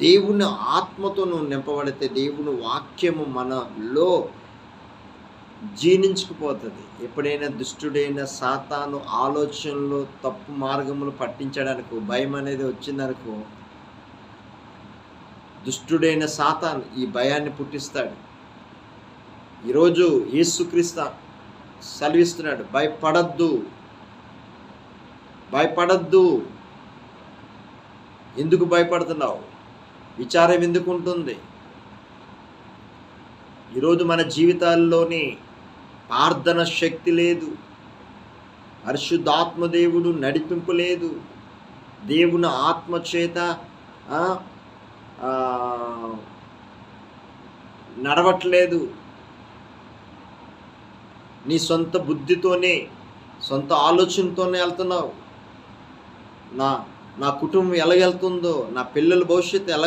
దేవుని ఆత్మతో నువ్వు నింపబడితే దేవుని వాక్యము మనలో జీర్ణించుకుపోతుంది. ఎప్పుడైనా దుష్టుడైన సాతాను ఆలోచనలు తప్పు మార్గములు పట్టించడానికి భయం అనేది వచ్చిందనుకో దుష్టుడైన సాతాను ఈ భయాన్ని పుట్టిస్తాడు. ఈరోజు యేసుక్రీస్తు సెలవిస్తున్నాడు భయపడద్దు భయపడద్దు. ఎందుకు భయపడుతున్నావు? విచారం ఎందుకు ఉంటుంది ఈరోజు మన జీవితాల్లోని ప్రార్థన శక్తి లేదు. పరిశుద్ధాత్మ దేవుడు నడిపింపు లేదు. దేవుని ఆత్మ చేత నడవట్లేదు. నీ సొంత బుద్ధితోనే సొంత ఆలోచనతోనే వెళ్తున్నావు. నా నా కుటుంబం ఎలాగెళ్తుందో నా పిల్లల భవిష్యత్తు ఎలా